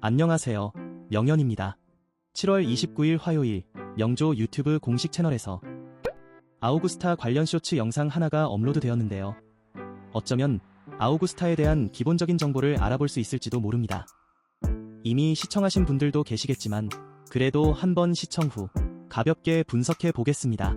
안녕하세요. 명현입니다. 7월 29일 화요일 명조 유튜브 공식 채널에서 아우구스타 관련 쇼츠 영상 하나가 업로드 되었는데요. 어쩌면 아우구스타에 대한 기본적인 정보를 알아볼 수 있을지도 모릅니다. 이미 시청하신 분들도 계시겠지만 그래도 한번 시청 후 가볍게 분석해 보겠습니다.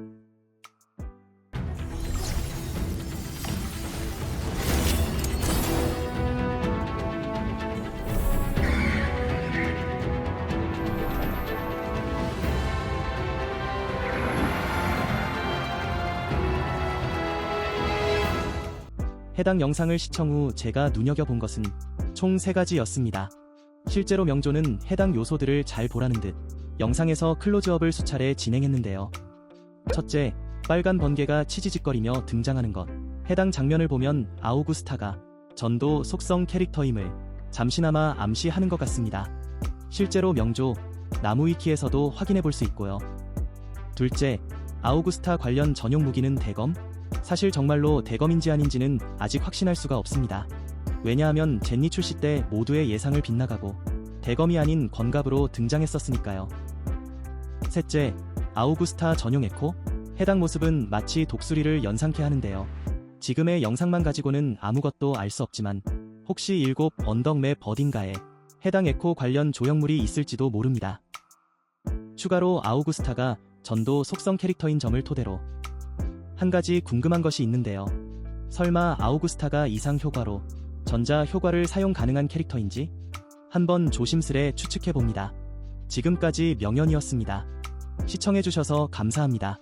해당 영상을 시청 후 제가 눈여겨본 것은 총 3가지였습니다. 실제로 명조는 해당 요소들을 잘 보라는 듯 영상에서 클로즈업을 수차례 진행했는데요. 첫째, 빨간 번개가 치지직거리며 등장하는 것. 해당 장면을 보면 아우구스타가 전도 속성 캐릭터임을 잠시나마 암시하는 것 같습니다. 실제로 명조 나무위키에서도 확인해 볼 수 있고요. 둘째, 아우구스타 관련 전용 무기는 대검? 사실 정말로 대검인지 아닌지는 아직 확신할 수가 없습니다. 왜냐하면 젠니 출시 때 모두의 예상을 빗나가고 대검이 아닌 권갑으로 등장했었으니까요. 셋째, 아우구스타 전용 에코? 해당 모습은 마치 독수리를 연상케 하는데요. 지금의 영상만 가지고는 아무것도 알 수 없지만 혹시 일곱 언덕맵 어딘가에 해당 에코 관련 조형물이 있을지도 모릅니다. 추가로 아우구스타가 전도 속성 캐릭터인 점을 토대로 한 가지 궁금한 것이 있는데요. 설마 아우구스타가 이상 효과로 전자 효과를 사용 가능한 캐릭터인지 한번 조심스레 추측해 봅니다. 지금까지 명연이었습니다. 시청해주셔서 감사합니다.